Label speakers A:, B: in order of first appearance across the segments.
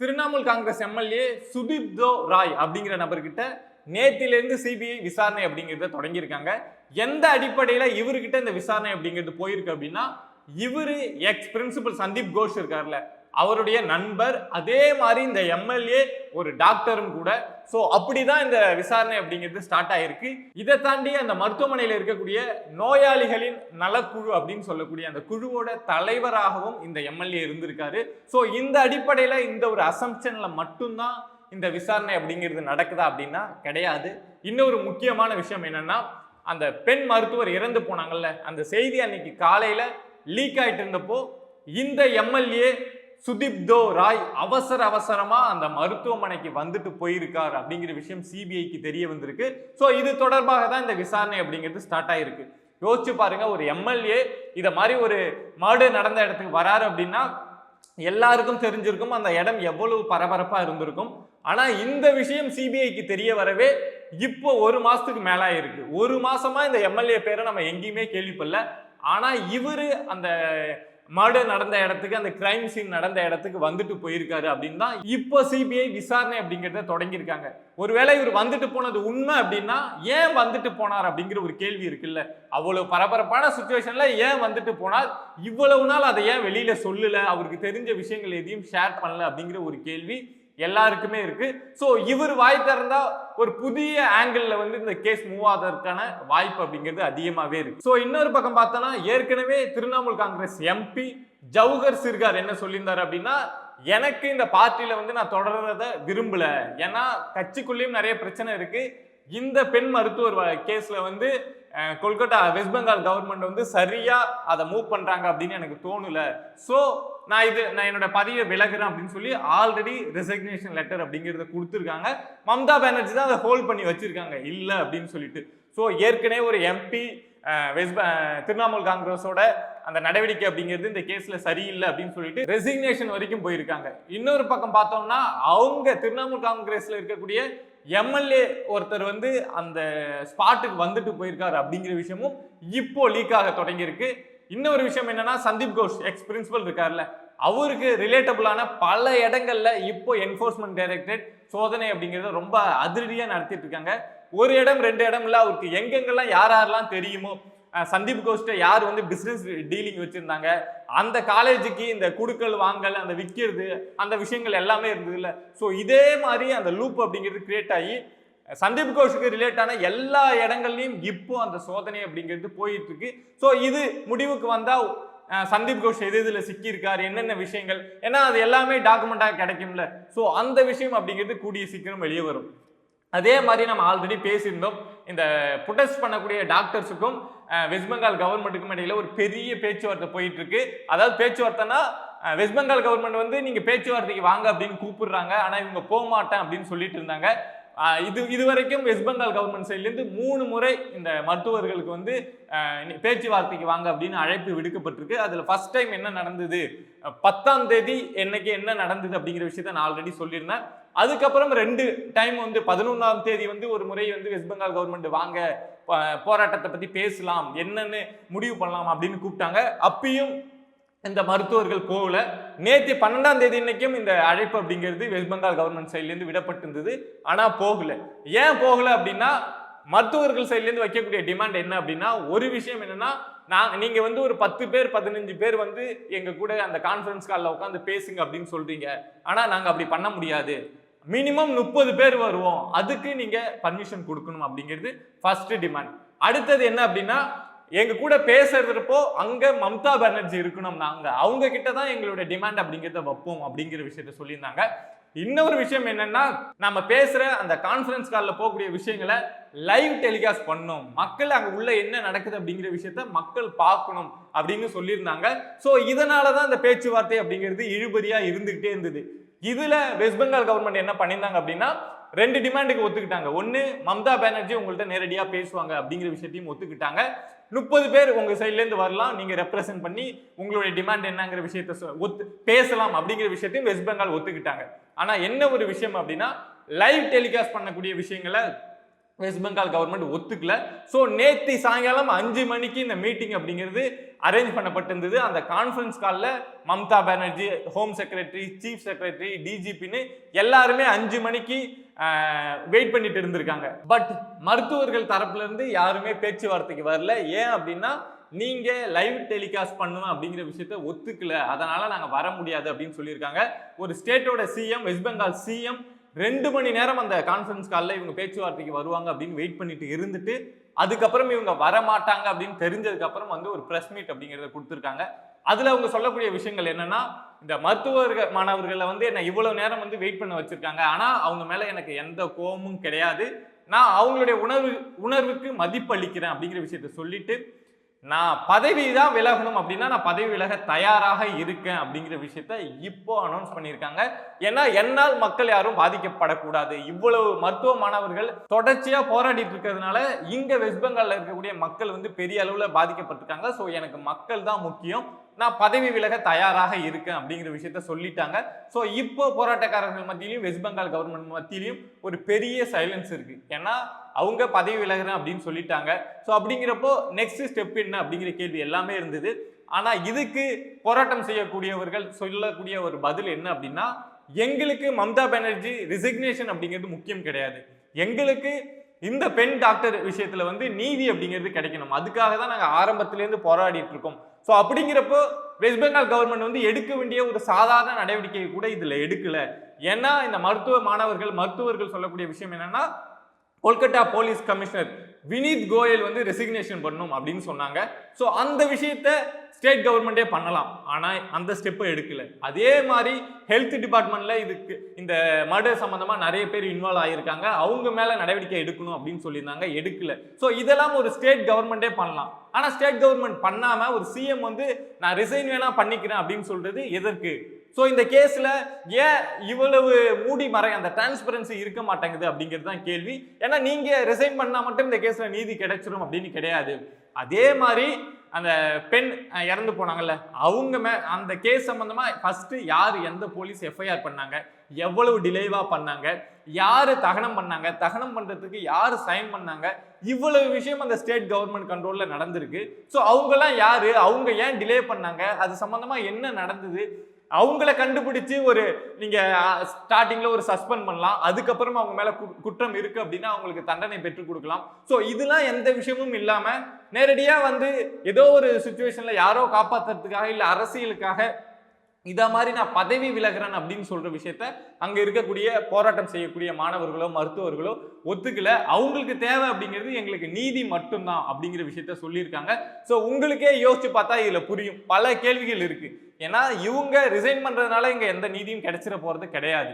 A: Trinamool Congress MLA Sudeep தோ ராய் அப்படிங்கிற நபர்கிட்ட நேத்திலேருந்து சிபிஐ விசாரணை அப்படிங்கிறத தொடங்கியிருக்காங்க. எந்த அடிப்படையில் இவர்கிட்ட இந்த விசாரணை அப்படிங்கிறது போயிருக்கு அப்படின்னா இவரு எக்ஸ் பிரின்சிபல் சந்தீப் கோஷ் இருக்கார்ல அவருடைய நண்பர் அதே மாதிரி இந்த எம்எல்ஏ ஒரு டாக்டரும் கூட. ஸோ அப்படிதான் இந்த விசாரணை அப்படிங்கிறது ஸ்டார்ட் ஆயிருக்கு. இதை தாண்டி அந்த மருத்துவமனையில் இருக்கக்கூடிய நோயாளிகளின் நலக்குழு அப்படின்னு சொல்லக்கூடிய அந்த குழுவோட தலைவராகவும் இந்த எம்எல்ஏ இருந்திருக்காரு. ஸோ இந்த அடிப்படையில் இந்த ஒரு அசம்ஷன்ல மட்டும்தான் இந்த விசாரணை அப்படிங்கிறது நடக்குதா அப்படின்னா கிடையாது. இன்னொரு முக்கியமான விஷயம் என்னன்னா அந்த பெண் மருத்துவர் இறந்து போனாங்கல்ல அந்த செய்தி அன்னைக்கு காலையில லீக் ஆயிட்டு இருந்தப்போ இந்த எம்எல்ஏ சுதீப் தோ ராய் அவசர அவசரமா அந்த மருத்துவமனைக்கு வந்துட்டு போயிருக்கார் அப்படிங்கிற விஷயம் சிபிஐக்கு தெரிய வந்திருக்கு. ஸோ இது தொடர்பாக தான் இந்த விசாரணை அப்படிங்கிறது ஸ்டார்ட் ஆயிருக்கு. யோசிச்சு பாருங்க ஒரு எம்எல்ஏ இதை மாதிரி ஒரு மர்டர் நடந்த இடத்துக்கு வராரு அப்படின்னா எல்லாருக்கும் தெரிஞ்சிருக்கும் அந்த இடம் எவ்வளவு பரபரப்பா இருந்திருக்கும். ஆனா இந்த விஷயம் சிபிஐக்கு தெரிய வரவே இப்போ ஒரு மாசத்துக்கு மேலே ஆயிருக்கு ஒரு மாசமா இந்த எம்எல்ஏ பேரை நம்ம எங்கேயுமே கேள்விப்படல. ஆனா இவரு அந்த மர்டர் நடந்த இடத்துக்கு அந்த கிரைம் சீன் நடந்த இடத்துக்கு வந்துட்டு போயிருக்காரு அப்படின்னு தான் இப்போ சிபிஐ விசாரணை அப்படிங்கிறத தொடங்கியிருக்காங்க. ஒருவேளை இவர் வந்துட்டு போனது உண்மை அப்படின்னா ஏன் வந்துட்டு போனார் அப்படிங்கிற ஒரு கேள்வி இருக்குல்ல. அவ்வளவு பரபரப்பான சுச்சுவேஷன்ல ஏன் வந்துட்டு போனார்? இவ்வளவு நாள் அதை ஏன் வெளியில சொல்லல? அவருக்கு தெரிஞ்ச விஷயங்கள் எதையும் ஷேர் பண்ணல அப்படிங்கிற ஒரு கேள்வி எல்லாருக்குமே இருக்கு. ஸோ இவர் வாய் திறந்தா ஒரு புதிய ஆங்கிளில் வந்து இந்த கேஸ் மூவ் ஆவதற்கான வாய்ப்பு அப்படிங்கிறது அதிகமாகவே இருக்கு. ஸோ இன்னொரு பக்கம் பார்த்தோன்னா ஏற்கனவே திரிணாமுல் காங்கிரஸ் எம்பி ஜவுகர் சிர்கார் என்ன சொல்லியிருந்தார் அப்படின்னா எனக்கு இந்த பார்ட்டியில் வந்து நான் தொடர்றத விரும்பல. ஏன்னா கட்சிக்குள்ளேயும் நிறைய பிரச்சனை இருக்கு. இந்த பெண் மருத்துவர் கேஸ்ல வந்து கொல்கட்டா கொல்கத்தா வெஸ்ட் பெங்கால் கவர்மெண்ட் வந்து சரியா அதை மூவ் பண்றாங்க அப்படின்னு எனக்கு தோணல. ஸோ நான் இது நான் என்னோட பதவியை விலகுறேன் அப்படின்னு சொல்லி ஆல்ரெடி ரெசிக்னேஷன் லெட்டர் அப்படிங்கிறத கொடுத்துருக்காங்க. மம்தா பானர்ஜி தான் அதை ஹோல்ட் பண்ணி வச்சிருக்காங்க. இல்லை அப்படின்னு சொல்லிட்டு. ஸோ ஏற்கனவே ஒரு எம்பி வெஸ்ட் திரிணாமுல் காங்கிரஸோட அந்த நடவடிக்கை அப்படிங்கிறது இந்த கேஸ்ல சரியில்லை அப்படின்னு சொல்லிட்டு ரெசிக்னேஷன் வரைக்கும் போயிருக்காங்க. இன்னொரு பக்கம் பார்த்தோம்னா அவங்க திரிணாமுல் காங்கிரஸ்ல இருக்கக்கூடிய எம்எல்ஏ ஒருத்தர் வந்து அந்த ஸ்பாட்டுக்கு வந்துட்டு போயிருக்காரு அப்படிங்கிற விஷயமும் இப்போ லீக் ஆக தொடங்கியிருக்கு. இன்னொரு விஷயம் என்னன்னா சந்தீப் கோஷ் எக்ஸ் பிரின்சிபல் இருக்கார்ல அவருக்கு ரிலேட்டபுளான பல இடங்கள்ல இப்போ என்ஃபோர்ஸ்மெண்ட் டைரக்டரேட் சோதனை அப்படிங்கிறத ரொம்ப அதிரடியா நடத்திட்டு இருக்காங்க. ஒரு இடம் ரெண்டு இடம் இல்ல அவருக்கு எங்கெங்கெல்லாம் யார் யாரெல்லாம் தெரியுமோ சந்தீப் கோஷ்ட யார் வந்து பிசினஸ் டீலிங் வச்சிருந்தாங்க அந்த காலேஜுக்கு இந்த குடுக்கல் வாங்கல் அந்த விற்கிறது அந்த விஷயங்கள் எல்லாமே இருந்தது இல்லை ஸோ இதே மாதிரி அந்த லூப் அப்படிங்கிறது கிரியேட் ஆகி சந்தீப் கோஷுக்கு ரிலேட்டான எல்லா இடங்கள்லையும் இப்போ அந்த சோதனை அப்படிங்கிறது போயிட்டு இருக்கு ஸோ இது முடிவுக்கு வந்தால் சந்தீப் கோஷ் எது இதில் சிக்கியிருக்கார் என்னென்ன விஷயங்கள் ஏன்னா அது எல்லாமே டாக்குமெண்ட்டாக கிடைக்கும்ல. ஸோ அந்த விஷயம் அப்படிங்கிறது கூடிய சீக்கிரம் வெளியே வரும். அதே மாதிரி நம்ம ஆல்ரெடி பேசியிருந்தோம் இந்த புட்டஸ்ட் பண்ணக்கூடிய டாக்டர்ஸுக்கும் வெஸ்ட் பெங்கால் கவர்மெண்ட்டுக்கும் இடையில ஒரு பெரிய பேச்சுவார்த்தை போயிட்டு இருக்கு அதாவது பேச்சுவார்த்தைனா வெஸ்ட் பெங்கால் கவர்மெண்ட் வந்து நீங்கள் பேச்சுவார்த்தைக்கு வாங்க அப்படின்னு கூப்பிடுறாங்க ஆனால் இவங்க போக மாட்டேன் அப்படின்னு சொல்லிட்டு இருந்தாங்க. இது இது வரைக்கும் வெஸ்ட் பெங்கால் கவர்மெண்ட் சைட்லேருந்து மூணு முறை இந்த மருத்துவர்களுக்கு வந்து பேச்சுவார்த்தைக்கு வாங்க அப்படின்னு அழைப்பு விடுக்கப்பட்டிருக்கு. அதில் ஃபர்ஸ்ட் டைம் என்ன நடந்தது? பத்தாம் தேதி என்னைக்கு என்ன நடந்தது அப்படிங்கிற விஷயத்த நான் ஆல்ரெடி சொல்லியிருந்தேன். அதுக்கப்புறம் ரெண்டு டைம் வந்து பதினொன்றாம் தேதி வந்து ஒரு முறை வந்து வெஸ்ட் பெங்கால் கவர்மெண்ட் வாங்க போராட்டத்தை பற்றி பேசலாம் என்னன்னு முடிவு பண்ணலாம் அப்படின்னு கூப்பிட்டாங்க. அப்பயும் இந்த மருத்துவர்கள் போகல. நேற்று பன்னெண்டாம் தேதி இன்னைக்கும் இந்த அழைப்பு அப்படிங்கிறது வெஸ்ட் பெங்கால் கவர்மெண்ட் சைட்லேருந்து விடப்பட்டிருந்தது. ஆனால் போகல. ஏன் போகல அப்படின்னா மருத்துவர்கள் சைட்லேருந்து வைக்கக்கூடிய டிமாண்ட் என்ன அப்படின்னா ஒரு விஷயம் என்னன்னா நான் நீங்கள் வந்து ஒரு பத்து பேர் பதினஞ்சு பேர் வந்து எங்கள் கூட அந்த கான்ஃபரன்ஸ் காலில் உட்காந்து பேசுங்க அப்படின்னு சொல்கிறீங்க ஆனால் நாங்கள் அப்படி பண்ண முடியாது. மினிமம் முப்பது பேர் வருவோம். அதுக்கு நீங்கள் பர்மிஷன் கொடுக்கணும் அப்படிங்கிறது ஃபர்ஸ்ட் டிமாண்ட் அடுத்தது என்ன அப்படின்னா எங்க கூட பேசுறதுப்போ அங்க மம்தா பானர்ஜி இருக்கணும் நாங்க. அவங்க கிட்ட தான் எங்களோட டிமாண்ட் அப்படிங்கிறத வைப்போம் அப்படிங்கிற விஷயத்த சொல்லியிருந்தாங்க. இன்னொரு விஷயம் என்னன்னா நம்ம பேசுற அந்த கான்ஃபரன்ஸ் காலில் போகக்கூடிய விஷயங்களை லைவ் டெலிகாஸ்ட் பண்ணும். மக்கள் அங்க உள்ள என்ன நடக்குது அப்படிங்கிற விஷயத்த மக்கள் பார்க்கணும் அப்படின்னு சொல்லியிருந்தாங்க. ஸோ இதனால தான் இந்த பேச்சுவார்த்தை அப்படிங்கிறது இழுபறியா இருந்துகிட்டே இருந்தது. இதுல வெஸ்ட் பெங்கால் கவர்மெண்ட் என்ன பண்ணியிருந்தாங்க அப்படின்னா ரெண்டு டிமாண்டுக்கு ஒத்துக்கிட்டாங்க. ஒன்று மம்தா பானர்ஜி உங்கள்கிட்ட நேரடியாக பேசுவாங்க அப்படிங்கிற விஷயத்தையும் ஒத்துக்கிட்டாங்க. முப்பது பேர் உங்கள் சைட்லேருந்து வரலாம். நீங்கள் ரெப்ரசென்ட் பண்ணி உங்களுடைய டிமாண்ட் என்னங்கிற விஷயத்த சொ- ஒத்து பேசலாம் அப்படிங்கிற விஷயத்தையும் வெஸ்ட் பெங்கால் ஒத்துக்கிட்டாங்க. ஆனால் என்ன ஒரு விஷயம் அப்படின்னா லைவ் டெலிகாஸ்ட் பண்ணக்கூடிய விஷயங்களை வெஸ்ட் பெங்கால் கவர்மெண்ட் ஒத்துக்கல. ஸோ நேற்று சாயங்காலம் அஞ்சு மணிக்கு இந்த மீட்டிங் அப்படிங்கிறது அரேஞ்ச் பண்ணப்பட்டிருந்தது. அந்த கான்ஃபரன்ஸ் காலில் Mamata Banerjee home secretary chief secretary டிஜிபின்னு எல்லாருமே அஞ்சு மணிக்கு வெயிட் பண்ணிட்டு இருந்திருக்காங்க. பட் மருத்துவர்கள் தரப்புல இருந்து யாருமே பேச்சுவார்த்தைக்கு வரல. ஏன் அப்படின்னா நீங்க லைவ் டெலிகாஸ்ட் பண்ணணும் அப்படிங்கிற விஷயத்த ஒத்துக்கல. அதனால நாங்க வர முடியாது அப்படின்னு சொல்லியிருக்காங்க. ஒரு ஸ்டேட்டோட சிஎம் வெஸ்ட் பெங்கால் சிஎம் ரெண்டு மணி நேரம் அந்த கான்ஃபரன்ஸ் காலில் இவங்க பேச்சுவார்த்தைக்கு வருவாங்க அப்படின்னு வெயிட் பண்ணிட்டு இருந்துட்டு அதுக்கப்புறம் இவங்க வர மாட்டாங்க அப்படின்னு தெரிஞ்சதுக்கப்புறம் வந்து ஒரு ப்ரெஸ் மீட் அப்படிங்கிறத கொடுத்துருக்காங்க. அதில் அவங்க சொல்லக்கூடிய விஷயங்கள் என்னன்னா இந்த மருத்துவர்கள் மாணவர்களை வந்து என்ன இவ்வளோ நேரம் வந்து வெயிட் பண்ண வச்சுருக்காங்க. ஆனால் அவங்க மேலே எனக்கு எந்த கோபமும் கிடையாது. நான் அவங்களுடைய உணர்வு உணர்வுக்கு மதிப்பளிக்கிறேன் அப்படிங்கிற விஷயத்த சொல்லிட்டு நான் பதவி தான் விலகணும் அப்படின்னா நான் பதவி விலக தயாராக இருக்கேன் அப்படிங்கிற விஷயத்த இப்போ அனௌன்ஸ் பண்ணியிருக்காங்க. ஏன்னா என்னால் மக்கள் யாரும் பாதிக்கப்படக்கூடாது. இவ்வளவு மருத்துவ மாணவர்கள் தொடர்ச்சியாக போராடிட்டு இருக்கிறதுனால இங்கே வெஸ்ட் பெங்காலில் இருக்கக்கூடிய மக்கள் வந்து பெரிய அளவில் பாதிக்கப்பட்டிருக்காங்க. ஸோ எனக்கு மக்கள் தான் முக்கியம். நான் பதவி விலக தயாராக இருக்கேன் அப்படிங்கிற விஷயத்த சொல்லிட்டாங்க. ஸோ இப்போ போராட்டக்காரர்கள் மத்தியிலையும் வெஸ்ட் பெங்கால் கவர்மெண்ட் மத்தியிலையும் ஒரு பெரிய சைலன்ஸ் இருக்கு. ஏன்னா அவங்க பதவி விலகிறேன் அப்படின்னு சொல்லிட்டாங்க. ஸோ அப்படிங்கிறப்போ நெக்ஸ்ட் ஸ்டெப் என்ன அப்படிங்கிற கேள்வி எல்லாமே இருந்தது. ஆனால் இதுக்கு போராட்டம் செய்யக்கூடியவர்கள் சொல்லக்கூடிய ஒரு பதில் என்ன அப்படின்னா எங்களுக்கு மம்தா பானர்ஜி ரிசிக்னேஷன் அப்படிங்கிறது முக்கியம் கிடையாது. எங்களுக்கு இந்த பெண் டாக்டர் விஷயத்துல வந்து நீதி அப்படிங்கிறது கிடைக்கணும். அதுக்காக தான் நாங்கள் ஆரம்பத்திலேருந்து போராடிட்டு இருக்கோம். ஸோ அப்படிங்கிறப்போ வெஸ்ட் பெங்கால் கவர்மெண்ட் வந்து எடுக்க வேண்டிய ஒரு சாதாரண நடவடிக்கை கூட இதில் எடுக்கல. ஏன்னா இந்த மருத்துவ மாணவர்கள் மருத்துவர்கள் சொல்லக்கூடிய விஷயம் என்னன்னா கொல்கட்டா போலீஸ் கமிஷனர் வினீத் கோயல் வந்து ரெசிக்னேஷன் பண்ணும் அப்படின்னு சொன்னாங்க. ஸோ அந்த விஷயத்த ஸ்டேட் கவர்மெண்ட்டே பண்ணலாம். ஆனால் அந்த ஸ்டெப்பை எடுக்கல. அதே மாதிரி ஹெல்த் டிபார்ட்மெண்ட்டில் இதுக்கு இந்த மர்டர் சம்மந்தமாக நிறைய பேர் இன்வால்வ் ஆகியிருக்காங்க அவங்க மேலே நடவடிக்கை எடுக்கணும் அப்படின்னு சொல்லியிருந்தாங்க. எடுக்கல. ஸோ இதெல்லாம் ஒரு ஸ்டேட் கவர்மெண்ட்டே பண்ணலாம். ஆனால் ஸ்டேட் கவர்மெண்ட் பண்ணாமல் ஒரு சிஎம் வந்து நான் ரிசைன் வேணால் பண்ணிக்கிறேன் அப்படின்னு சொல்கிறது எதற்கு? ஸோ இந்த கேஸில் ஏன் இவ்வளவு மூடி மறை அந்த டிரான்ஸ்பரன்சி இருக்க மாட்டேங்குது அப்படிங்கிறது தான் கேள்வி. ஏன்னா நீங்கள் ரிசைன் பண்ணால் மட்டும் இந்த கேஸில் நீதி கிடைச்சிரும் அப்படின்னு கிடையாது. அதே மாதிரி அந்த பெண் இறந்து போனாங்கல்ல அவங்க மே அந்த கேஸ் சம்மந்தமாக ஃபஸ்ட்டு யார் எந்த போலீஸ் எஃப்ஐஆர் பண்ணாங்க எவ்வளவு டிலேவாக பண்ணாங்க யார் தகனம் பண்ணாங்க தகனம் பண்ணுறதுக்கு யார் சைன் பண்ணாங்க இவ்வளவு விஷயம் அந்த ஸ்டேட் கவர்மெண்ட் கண்ட்ரோலில் நடந்திருக்கு. ஸோ அவங்கெல்லாம் யார் அவங்க ஏன் டிலே பண்ணாங்க அது சம்மந்தமாக என்ன நடந்தது அவங்கள கண்டுபிடிச்சு ஒரு நீங்க ஸ்டார்டிங்ல ஒரு சஸ்பெண்ட் பண்ணலாம். அதுக்கப்புறம் அவங்க மேல கு- குற்றம் இருக்கு அப்படின்னா அவங்களுக்கு தண்டனை பெற்றுக் கொடுக்கலாம். ஸோ இதெல்லாம் எந்த விஷயமும் இல்லாம நேரடியா வந்து ஏதோ ஒரு சுச்சுவேஷன்ல யாரோ காப்பாத்துறதுக்காக இல்ல அரசியலுக்காக இதை மாதிரி நான் பதவி விலகிறேன் அப்படின்னு சொல்ற விஷயத்த அங்க இருக்கக்கூடிய போராட்டம் செய்யக்கூடிய மாணவர்களோ மருத்துவர்களோ ஒத்துக்கல. அவங்களுக்கு தேவை அப்படிங்கிறது எங்களுக்கு நீதி மட்டும்தான் அப்படிங்கிற விஷயத்த சொல்லியிருக்காங்க. ஸோ உங்களுக்கே யோசிச்சு பார்த்தா இதுல புரியும். பல கேள்விகள் இருக்கு. ஏன்னா இவங்க ரிசைன் பண்றதுனால இங்க எந்த நீதியும் கிடைச்சிட போறது கிடையாது.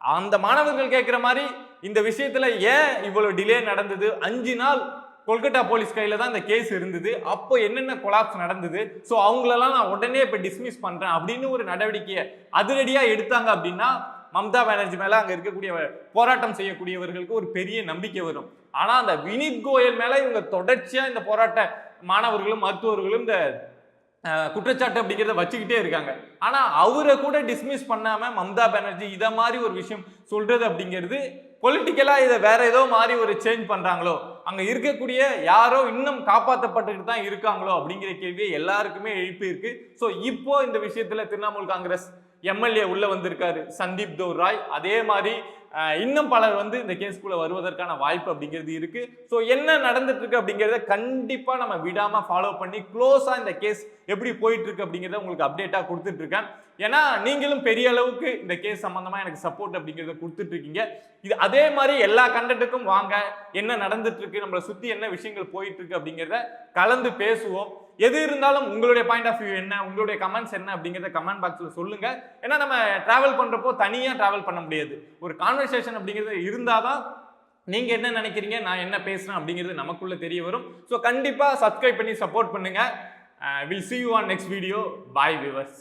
A: அந்த மாணவர்கள் கேட்குற மாதிரி இந்த விஷயத்துல ஏன் இவ்வளவு டிலே நடந்தது? அஞ்சு நாள் கொல்கத்தா போலீஸ் கையில் தான் இந்த கேஸ் இருந்தது. அப்போ என்னென்ன கொலாப்ஸ் நடந்தது? ஸோ அவங்களெல்லாம் நான் உடனே இப்போ டிஸ்மிஸ் பண்ணுறேன் அப்படின்னு ஒரு நடவடிக்கையை அதிரடியாக எடுத்தாங்க அப்படின்னா மம்தா பானர்ஜி மேலே அங்கே இருக்கக்கூடிய போராட்டம் செய்யக்கூடியவர்களுக்கு ஒரு பெரிய நம்பிக்கை வரும். ஆனால் அந்த வினித் கோயல் மேலே இவங்க தொடர்ச்சியாக இந்த போராட்ட மாணவர்களும் மருத்துவர்களும் இந்த குற்றச்சாட்டு அப்படிங்கிறத வச்சுக்கிட்டே இருக்காங்க. ஆனால் அவரை கூட டிஸ்மிஸ் பண்ணாமல் மம்தா பானர்ஜி இதை மாதிரி ஒரு விஷயம் சொல்கிறது அப்படிங்கிறது பொலிட்டிக்கலாக இதை வேற ஏதோ மாதிரி ஒரு சேஞ்ச் பண்ணுறாங்களோ அங்கே இருக்கக்கூடிய யாரோ இன்னும் காப்பாற்றப்பட்டுக்கிட்டு தான் இருக்காங்களோ அப்படிங்கிற கேள்வியை எல்லாருக்குமே எழுப்பி இருக்கு. ஸோ இப்போ இந்த விஷயத்தில் திரிணாமுல் காங்கிரஸ் எம்எல்ஏ உள்ளே வந்திருக்காரு. சந்தீப் தோர் ராய். அதே மாதிரி இன்னும் பலர் வந்து இந்த கேஸ்க்குள்ளே வருவதற்கான வாய்ப்பு அப்படிங்கிறது இருக்கு. ஸோ என்ன நடந்துட்டு இருக்கு அப்படிங்கிறத கண்டிப்பா நம்ம விடாம ஃபாலோ பண்ணி க்ளோஸா இந்த கேஸ் எப்படி போயிட்டு இருக்கு அப்படிங்கிறத உங்களுக்கு அப்டேட்டா கொடுத்துட்டு இருக்கேன் ஏன்னா நீங்களும் பெரிய அளவுக்கு இந்த கேஸ் சம்பந்தமா எனக்கு சப்போர்ட் அப்படிங்கிறத கொடுத்துட்டு இருக்கீங்க இது அதே மாதிரி எல்லா கண்டென்ட்டுக்கும் வாங்க என்ன நடந்துட்டு இருக்கு நம்மளை சுத்தி என்ன விஷயங்கள் போயிட்டு இருக்கு அப்படிங்கிறத கலந்து பேசுவோம். எது இருந்தாலும் உங்களுடைய பாயிண்ட் ஆஃப் வியூ என்ன உங்களுடைய கமெண்ட்ஸ் என்ன அப்படிங்கிறத கமெண்ட் பாக்ஸில் சொல்லுங்க. ஏன்னா நம்ம டிராவல் பண்றப்போ தனியா டிராவல் பண்ண முடியாது. ஒரு கான்வர்சேஷன் அப்படிங்கிறது இருந்தால் தான் நீங்கள் என்ன நினைக்கிறீங்க நான் என்ன பேசுகிறேன் அப்படிங்கிறது நமக்குள்ளே தெரிய வரும். ஸோ கண்டிப்பாக சப்ஸ்கிரைப் பண்ணி சப்போர்ட் பண்ணுங்கள் will see you on next video bye viewers